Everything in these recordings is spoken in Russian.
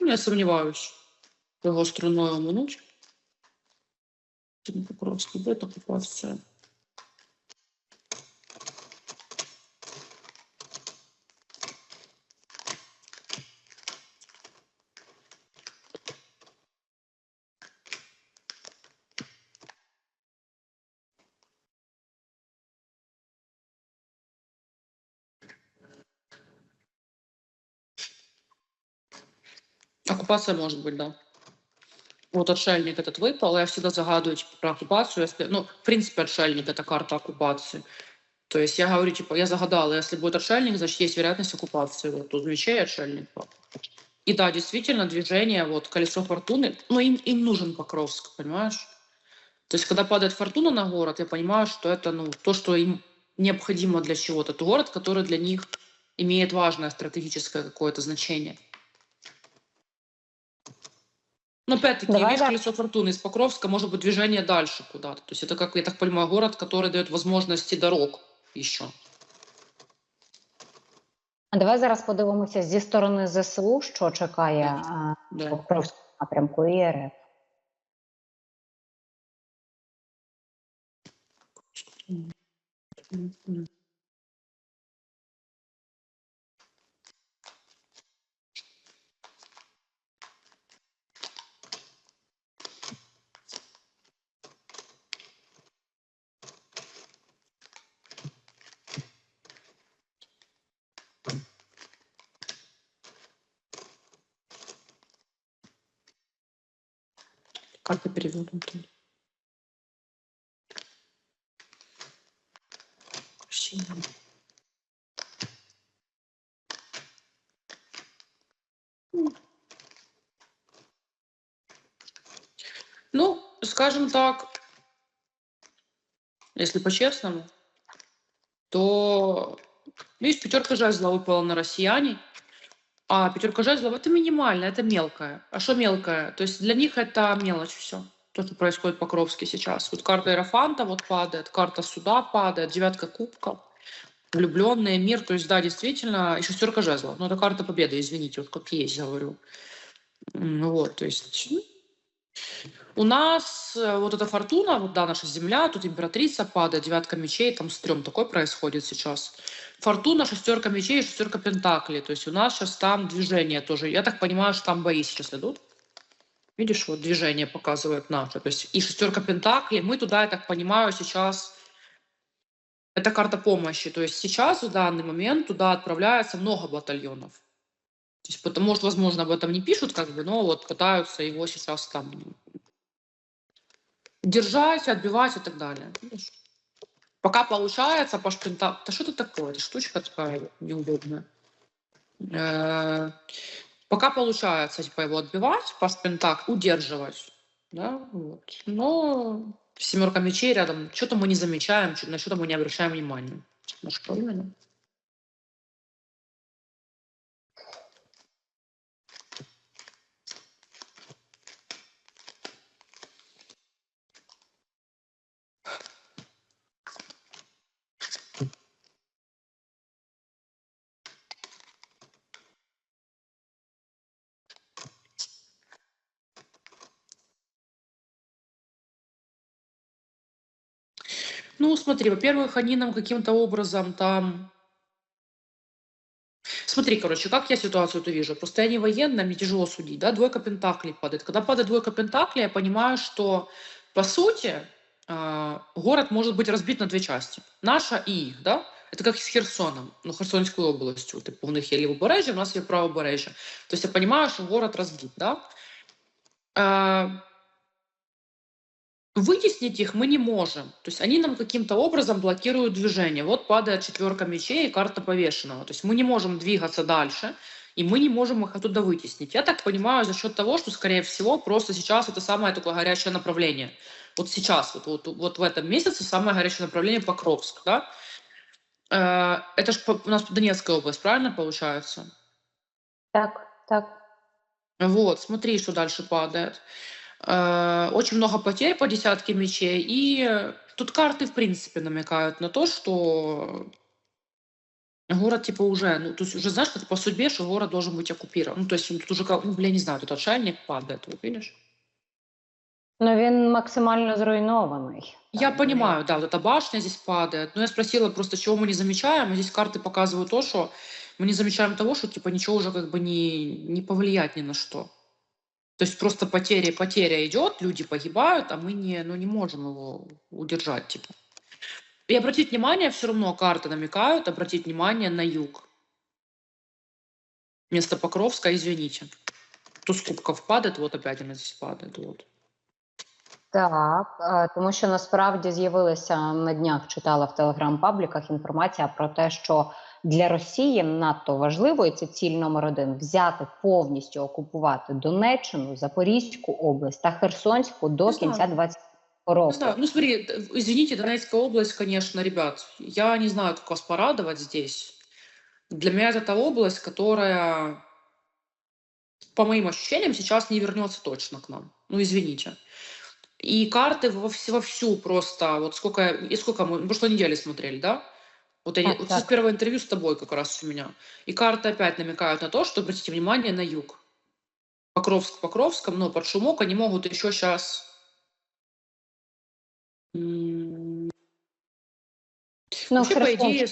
Ну, Я сомневаюсь, его струной умнуть. Покровский, будет оккупация. Оккупация может быть, да. Вот отшельник этот выпал, я всегда загадываю типа, про оккупацию. Если, ну, в принципе, отшельник это карта оккупации. То есть я говорю, типа, я загадала, если будет отшельник, значит, есть вероятность оккупации. Вот тут мечей отшельник. И да, действительно, движение, вот, колесо фортуны, но им, им нужен Покровск, понимаешь? То есть, когда падает фортуна на город, я понимаю, что это, ну, то, что им необходимо для чего-то. Это город, который для них имеет важное стратегическое какое-то значение. Но опять-таки, Давай, видишь, да. колесо фортуны из Покровска может быть движение дальше куда-то. То есть это, как я так понимаю, город, который дает возможности дорог еще. А давай зараз подивимося зі сторони ЗСУ, що чекає а, Да. в Покровському напрямку і РФ. Мгм. Как ты перевернута? Красиво. Ну, скажем так, если по-честному, то видишь, пятерка жезла выпала на россияне, а пятерка жезлов это минимально, это мелкое. А что мелкое? То есть для них это мелочь все. То, что происходит в Покровске сейчас. Вот карта Эрофанта вот падает, карта суда падает, девятка кубков, влюбленные, мир. То есть, да, действительно, и шестерка жезлов. Но это карта победы, извините, вот как есть, говорю. Вот, то есть, ну, у нас э, вот эта фортуна, вот да, наша земля, тут императрица падает, девятка мечей, там стрём такой происходит сейчас. Фортуна, шестерка мечей и шестерка пентаклей. То есть у нас сейчас там движение тоже. Я так понимаю, что там бои сейчас идут. Видишь, вот движение показывает наше. То есть и шестерка пентаклей. Мы туда, я так понимаю, сейчас... Это карта помощи. То есть сейчас, в данный момент, туда отправляется много батальонов. То есть, потому, может, возможно, об этом не пишут, как бы, но вот пытаются его сейчас там держать, отбивать и так далее. Видишь? Пока получается по шпинта... Да что это такое? Штучка такая неудобная. Э, Пока получается типа его отбивать, по шпинтак удерживать. Да? Вот. Но семерка мечей рядом. Что-то мы не замечаем, на что-то мы не обращаем внимания. На что Ну, смотри, во-первых, они нам каким-то образом там... Смотри, короче, как я ситуацию эту вижу. Просто я не военная, мне тяжело судить, да, двойка пентаклей падает. Когда падает двойка пентаклей, я понимаю, что, по сути, а, город может быть разбит на две части. Наша и их, да? Это как с Херсоном, ну, Херсонською областью. Типу, у них є лівобережжя, у нас є правобережжя. То есть я понимаю, что город разбит, да? Вытеснить их мы не можем. То есть они нам каким-то образом блокируют движение. Вот падает четверка мечей и карта повешенного. То есть мы не можем двигаться дальше, и мы не можем их оттуда вытеснить. Я так понимаю, за счет того, что, скорее всего, просто сейчас это самое такое горячее направление. Вот сейчас, вот, вот, вот в этом месяце самое горячее направление Покровск, да? Э, Это же у нас Донецкая область, правильно получается? Так, так. Вот, смотри, что дальше падает. Э, Очень много потерь по десятке мечей. И тут карты, в принципе, намекают на то, что Город, типа, уже, ну, то есть уже знаешь, как по судьбе, что город должен быть оккупирован. Ну, то есть тут уже, ну, бля, не знаю, тут отшельник падает, вот видишь? Ну він максимально зруйнований. Я Там, понимаю, да, вот эта башня здесь падает. Но я спросила просто, чего мы не замечаем. А здесь карты показывают то, что мы не замечаем того, что типа ничего уже как бы не, не повлиять ни на что. То есть просто потеря, потеря идет, люди погибают, а мы не, ну, не можем его удержать, типа. И обратить внимание, все равно карты намекают, обратить внимание на юг. Вместо Покровска, извините. Туз кубков падает, вот опять она здесь падает, вот. Так, е, тому що насправді з'явилася на днях, читала в телеграм-пабліках інформація про те, що для Росії надто важливо, і це ціль номер один взяти повністю окупувати Донеччину, Запорізьку область та Херсонську до Не знаю. кінця 20 Не року. знаю, ну смотри, д- извините, Донецкая область, конечно, ребят, я не знаю, как вас порадовать здесь. Для меня это та область, которая, по моим ощущениям, сейчас не вернется точно к нам. Ну, извините. И карты во вс- вовсю просто, вот сколько, и сколько мы, прошлой неделе смотрели, да? Вот, я, Так, вот с первого интервью с тобой как раз у меня. И карты опять намекают на то, что обратите внимание на юг. Покровск Покровском, но под шумок они могут еще сейчас Ну, Вообще, по идее,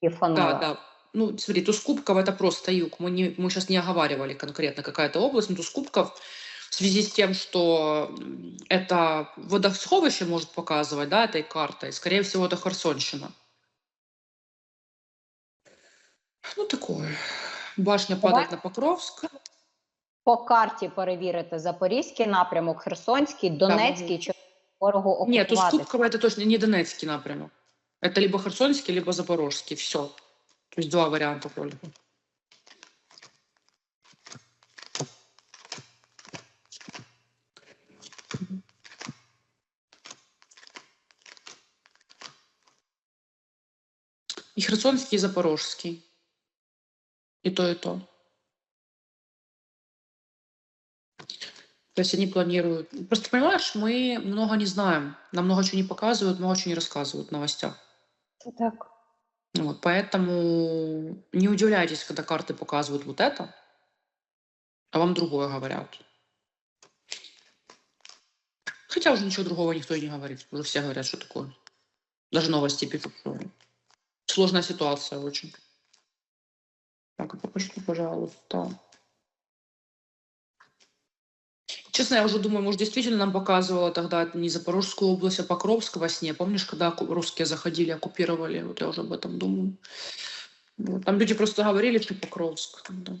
да, да. Ну, смотри, туз кубков это просто юг. Мы, не, мы сейчас не оговаривали конкретно какая-то область, но туз кубков в связи с тем, что это водосховище может показывать, да, этой картой, скорее всего, это Херсонщина. Ну, такое. Башня Давай. падає на Покровськ. По карті перевірити Запорізький напрямок, Херсонський, Донецький, да, чи ворогу окупувати. Ні, то Скупкова це точно не Донецький напрямок. Це либо Херсонський, або Запорожський. Все. Тобто два варіанти ролика. І Херсонський, і Запорожський И то, и то. То есть они планируют. Просто понимаешь, мы много не знаем. Нам много чего не показывают, много чего не рассказывают в новостях. Так. Вот, поэтому не удивляйтесь, когда карты показывают вот это, а вам другое говорят. Хотя уже ничего другого никто и не говорит. Уже все говорят, что такое. Даже новости пишут. что Сложная ситуация очень. Так, а почту, пожалуйста. Честно, я уже думаю, может, действительно нам показывала тогда не Запорожскую область, а Покровск во сне. Помнишь, когда оку- русские заходили, оккупировали? Вот я уже об этом думаю. Вот. Там люди просто говорили, что Покровск. Да.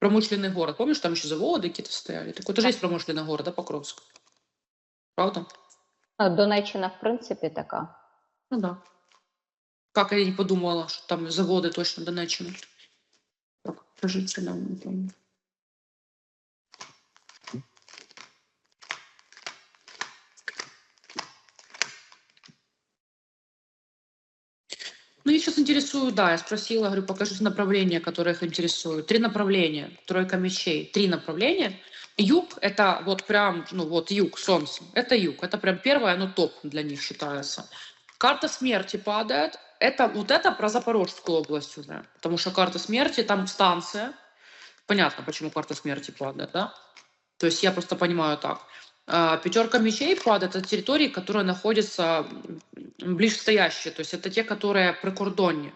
Промышленный город. Помнишь, там еще заводы какие-то стояли? Так это же есть промышленный город, да, Покровск? Правда? Ну, Донеччина, в принципі, така. Ну да. Как я не подумала, что там заводы точно до Донеччины. Так, покажите нам. там. Ну, я сейчас интересую, да, я спросила, говорю, покажите направления, которые их интересуют. Три направления, тройка мечей, три направления. Юг – это вот прям, ну вот юг, солнце, это юг, это прям первое, оно топ для них считается. Карта смерти падает, это вот это про Запорожскую область уже, потому что карта смерти, там станция, понятно, почему карта смерти падает, да? То есть я просто понимаю так. А, Пятерка мечей падает от территории, которые находятся м, ближстоящие, то есть это те, которые прикордонні.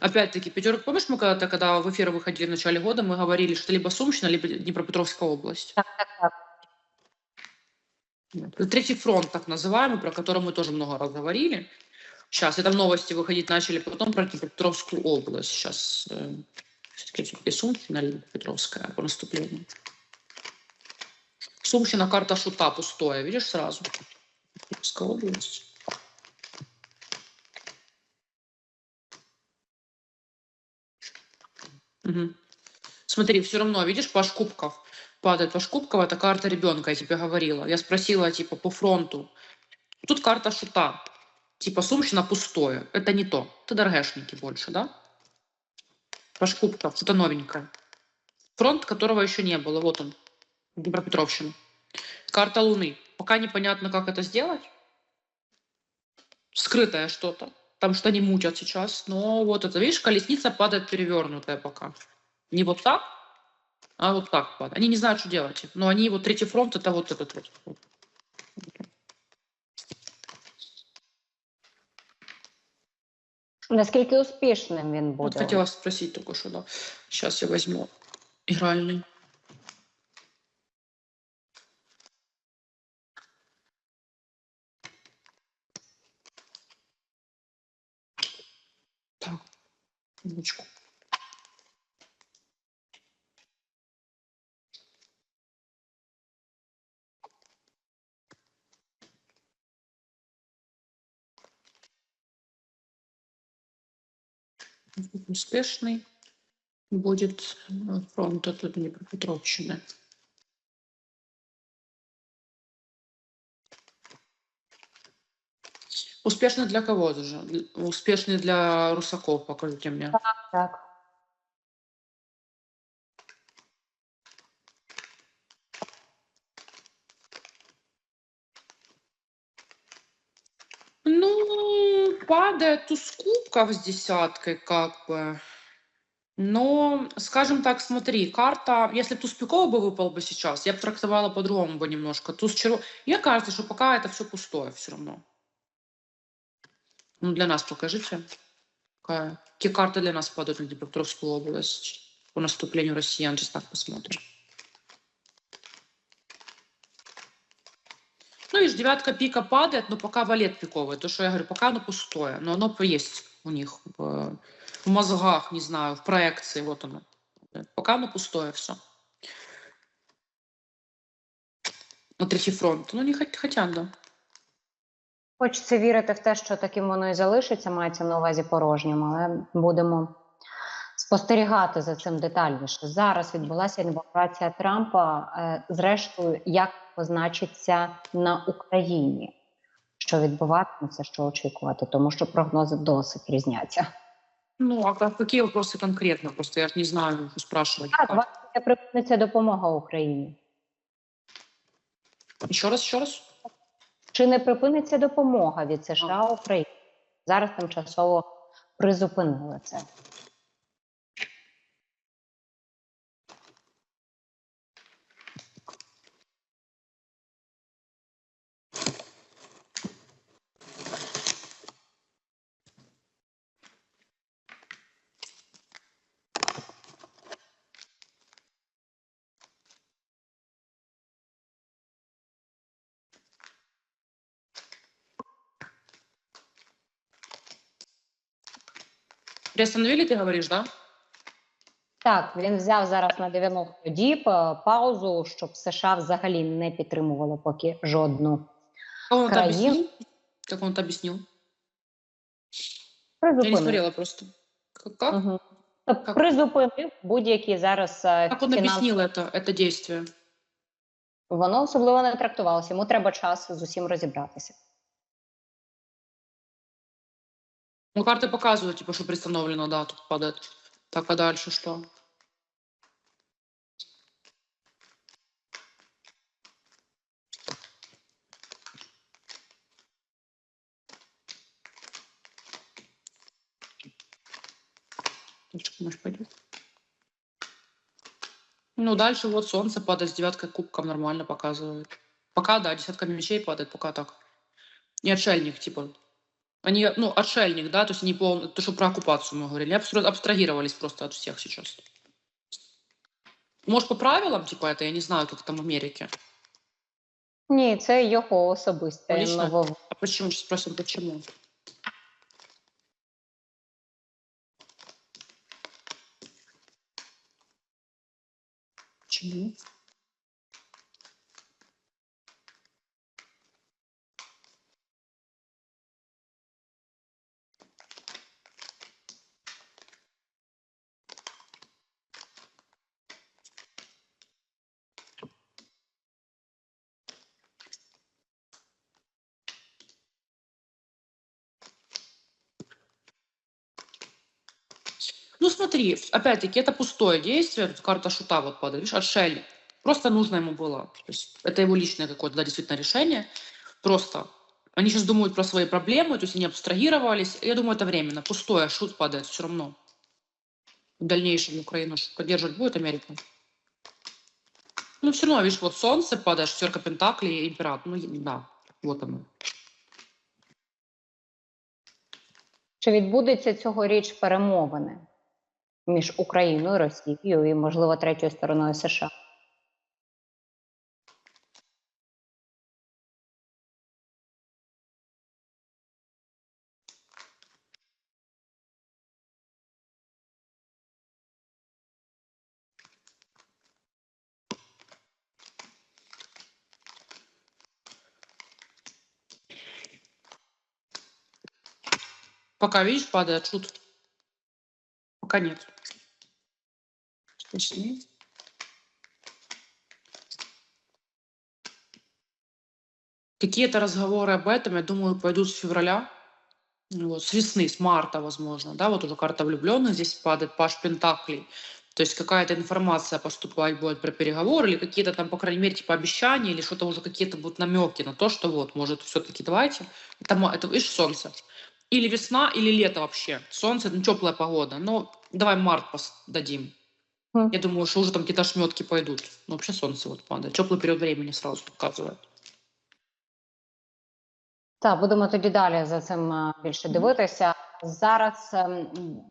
Опять-таки, пятерка, помнишь, мы когда-то, когда в эфир выходили в начале года, мы говорили, что либо Сумщина, либо Днепропетровская область. Так, так, так. Третий фронт, так называемый, про который мы тоже много раз говорили. Сейчас, это новости выходить начали, потом про Днепропетровскую область. Сейчас, э, все-таки Сумщина или Петровская по наступлению. Сумщина, карта шута пустое, видишь сразу? Днепропетровская область. Мгм. Смотри, все равно, видишь, Паш Кубков падает. Паш Кубков – это карта ребенка, я тебе говорила. Я спросила, типа, по фронту. Тут карта шута. Типа, Сумщина пустое. Это не то. Это ДРГшники больше, да? Паш Кубков, что-то новенькое. Фронт, которого еще не было. Вот он, Днепропетровщина. Карта Луны. Пока непонятно, как это сделать. Скрытое что-то. Потому что они мутят сейчас. Но вот это, видишь, колесница падает перевернутая пока. Не вот так, а вот так падает. Они не знают, что делать. Но они, вот третий фронт, это вот этот вот. Наскільки успішним він Вот буде? хотела спросить только что, да. Сейчас я возьму игральный. Так, минуточку. Успешный будет э, фронт от Днепропетровщины. Успешный для кого же? Успешный для русаков, покажите мне. Так. Ну, падает туз кубков с десяткой, как бы. Но, скажем так, смотри, карта, если туз пиков бы выпал бы сейчас, я бы трактовала по-другому бы немножко. Туз черв... Мне кажется, что пока это все пустое все равно. Ну, для нас покажите. Какая... Какие карты для нас падают на Днепропетровскую область по наступлению россиян? Сейчас так посмотрим. Девятка пика падает, но пока валет пиковый. То, что я говорю, пока оно пустое. Но оно есть у них в, в мозгах, не знаю, в проекции. Вот оно. Пока оно пустое все. На третій фронт. Ну, не хот- хотят, да. Хочеться вірити в те, що таким воно і залишиться, мається на увазі порожнім, але будемо спостерігати за цим детальніше. Зараз відбулася інавгурація Трампа. Е, Зрештою, як позначиться на Україні, що відбуватиметься, що очікувати, тому що прогнози досить різняться. Ну, а какие вопросы конкретно? Просто я ж не знаю, что спрашивать. Так, вас припиниться допомога Україні. Еще раз, еще раз. Чи не припиниться допомога від США Україні? Зараз тимчасово призупинили це. Приостановили, ты говоришь, да? Так, він взяв зараз на 90 діб е, паузу, щоб США взагалі не підтримувало поки жодну Как он это Краин. объяснил? Как он это объяснил? Я не призупинив. смотрела просто. Как? как? Угу. Тобто Как? призупинив будь-які зараз е, Как он фінансові- объяснил это, это действие? Воно особливо не трактувалося. Йому треба час з усім розібратися. Ну, карты показывают, типа, что приостановлено, да, тут падает. Так, а дальше что? Дальше, может, пойдет. Ну, дальше вот солнце падает с девяткой кубком, нормально показывает. Пока, да, десятка мечей падает, пока так. Не отшельник, типа. Они, ну, отшельник, да, то есть они пол... то, что про оккупацию мы говорили, абстра- абстрагировались просто от всех сейчас. Может, по правилам, типа, это, я не знаю, как там в Америке. Ні, це його особисте Лично? ново... А почему? Сейчас спросим, почему. Почему? смотри, опять-таки, это пустое действие, тут карта шута вот падает, видишь, отшельник. Просто нужно ему было. То есть это его личное какое-то, да, действительно, решение. Просто Они сейчас думают про свои проблемы, то есть они абстрагировались. Я думаю, это временно, пустое, шут падает все равно. В дальнейшем Украину ж поддерживать будет Америка. Ну, все равно, видишь, вот солнце падает, шестерка пентаклей, император. Ну, да, вот оно. Чи відбудеться цьогоріч перемовини між Україною, Росією і, можливо, третьою стороною США? Пока, видишь, падает шут. Пока нет. Точнее. Какие-то разговоры об этом, я думаю, пойдут с февраля. Вот, с весны, с марта, возможно. Да, вот уже карта влюбленных здесь падает, Паш Пентаклей. То есть какая-то информация поступать будет про переговоры или какие-то там, по крайней мере, типа обещания или что-то уже какие-то будут намеки на то, что вот, может, все-таки давайте. Это, это видишь, солнце. Или весна, или лето вообще. Солнце, ну, теплая погода. Ну, давай март дадим. Мгм. Я думаю, что уже там какие-то шметки пойдут. Ну, вообще солнце вот падает. Теплый период времени сразу показывает. Так, будемо тоді далі за цим е, більше дивитися. Зараз ем,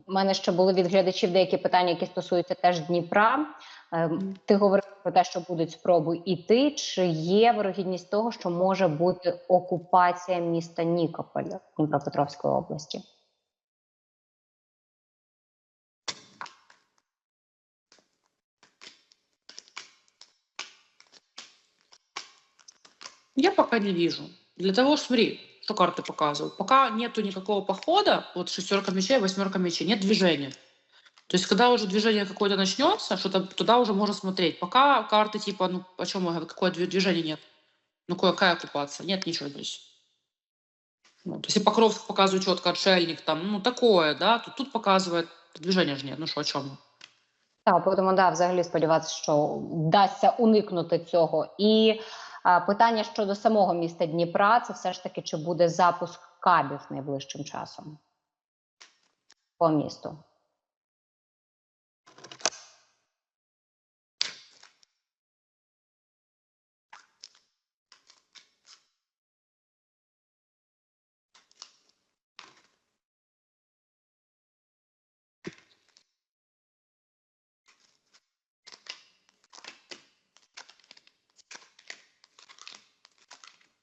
в мене ще були від глядачів деякі питання, які стосуються теж Дніпра. Ем, Ти говорив про те, що будуть спроби іти. Чи є вирогідність того, що може бути окупація міста Нікополя Дніпропетровської області? Я пока не вижу. Для того, смотри, что карты показывают. Пока нету никакого похода, вот шестерка мечей, восьмерка мечей, нет движения. То есть, когда уже движение какое-то начнется, что-то туда уже можно смотреть. Пока карты типа, ну, о чем мы говорим, какое две- движение нет. Ну, какая оккупация? Нет ничего здесь. Ну, то есть, и Покровск показывает четко, отшельник там, ну, такое, да, тут, тут показывает, движения же нет, ну, что, о чем мы? Так, будемо да, взагалі сподіватися, що вдасться уникнути цього. І а, питання щодо самого міста Дніпра, це все ж таки чи буде запуск кабів найближчим часом по місту.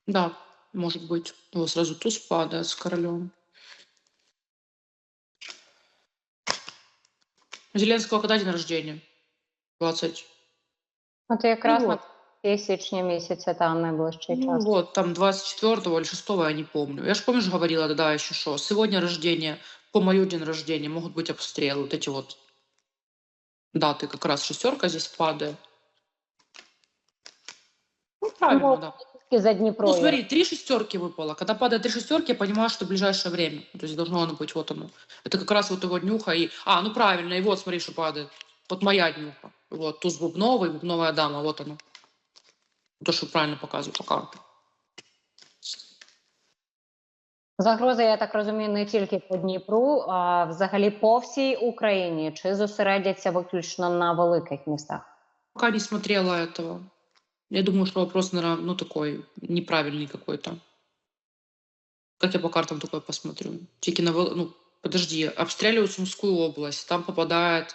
Да, может быть. Вот сразу туз падает с королем. Зеленского когда день рождения? 20. От якраз Ну, на вот. кінці січня місяця там найближчий Ну, час. вот, там 24 или 6 я не помню. Я же, помнишь, говорила тогда еще что, сегодня рождения, по мою день рождения могут быть обстрелы, вот эти вот даты, как раз шестерка здесь падает. Ну, правильно, Ну, да. Тільки за Дніпро. Ну, смотри, три шестерки выпало. Когда падает три шестерки, я понимаю, что в ближайшее время. То есть должно оно быть вот оно. Это как раз вот его днюха и... А, ну правильно, и вот смотри, что падает. Вот моя днюха. Вот, туз бубновый, бубновая дама, вот оно. То, что правильно показываю по карте. Загроза, я так розумію, не тільки по Дніпру, а взагалі по всій Україні. Чи зосередяться виключно на великих містах? Пока не смотрела этого. Я думаю, что вопрос, наверное, ну такой неправильный какой-то. Как я по картам такое посмотрю? Тики на вел- ну, подожди, обстреливают Сумскую область, там попадает,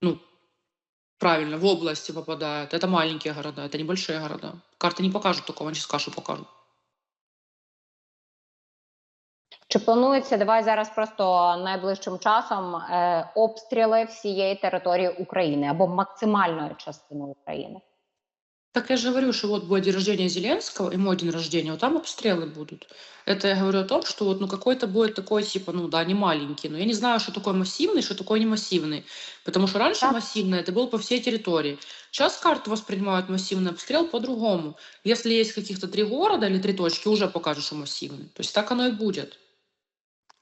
ну, правильно, в области попадает. Это маленькие города, это небольшие города. Карты не покажут такого, они сейчас кашу покажут. Чи планується давай зараз просто найближчим часом е, обстріли всієї території України або максимальної частини України? Так я же говорю, что вот будет день рождения Зеленского и мой день рождения, вот там обстрелы будут. Это я говорю о том, что вот ну какой-то будет такой, типа, ну да, не маленький, но я не знаю, что такое массивный, что такое не массивный. Потому что раньше Так. массивный это был по всей территории. Сейчас карты воспринимают массивный обстрел по-другому. Если есть каких-то три города или три точки, уже покажут, что массивный. То есть так оно и будет.